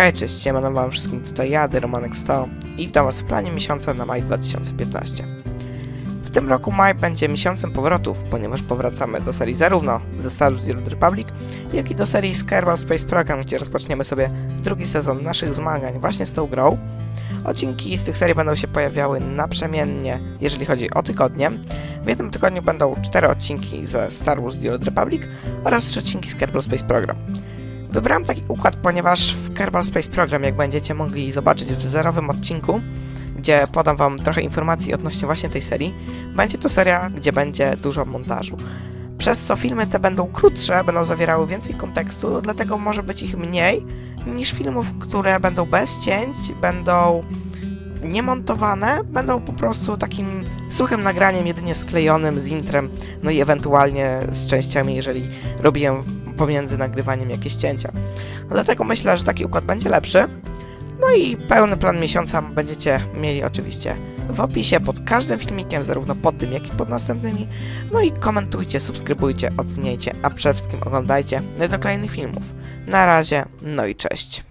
Hej, cześć, siemano wam wszystkim, tutaj ja, Romanek 100 i witam was w planie miesiąca na maj 2015. W tym roku maj będzie miesiącem powrotów, ponieważ powracamy do serii zarówno ze Star Wars The Old Republic, jak i do serii Skyward Space Program, gdzie rozpoczniemy sobie drugi sezon naszych zmagań właśnie z tą grą. Odcinki z tych serii będą się pojawiały naprzemiennie, jeżeli chodzi o tygodnie. W jednym tygodniu będą cztery odcinki ze Star Wars The Old Republic oraz trzy odcinki z Kerbal Space Program. Wybrałem taki układ, ponieważ Kerbal Space Program, jak będziecie mogli zobaczyć w zerowym odcinku, gdzie podam wam trochę informacji odnośnie właśnie tej serii, będzie to seria, gdzie będzie dużo montażu. Przez co filmy te będą krótsze, będą zawierały więcej kontekstu, dlatego może być ich mniej niż filmów, które będą bez cięć, będą niemontowane, będą po prostu takim suchym nagraniem, jedynie sklejonym z intrem, no i ewentualnie z częściami, jeżeli robiłem pomiędzy nagrywaniem jakieś cięcia. No dlatego myślę, że taki układ będzie lepszy. No i pełny plan miesiąca będziecie mieli oczywiście w opisie pod każdym filmikiem, zarówno pod tym, jak i pod następnymi. No i komentujcie, subskrybujcie, oceniajcie, a przede wszystkim oglądajcie do kolejnych filmów. Na razie, no i cześć.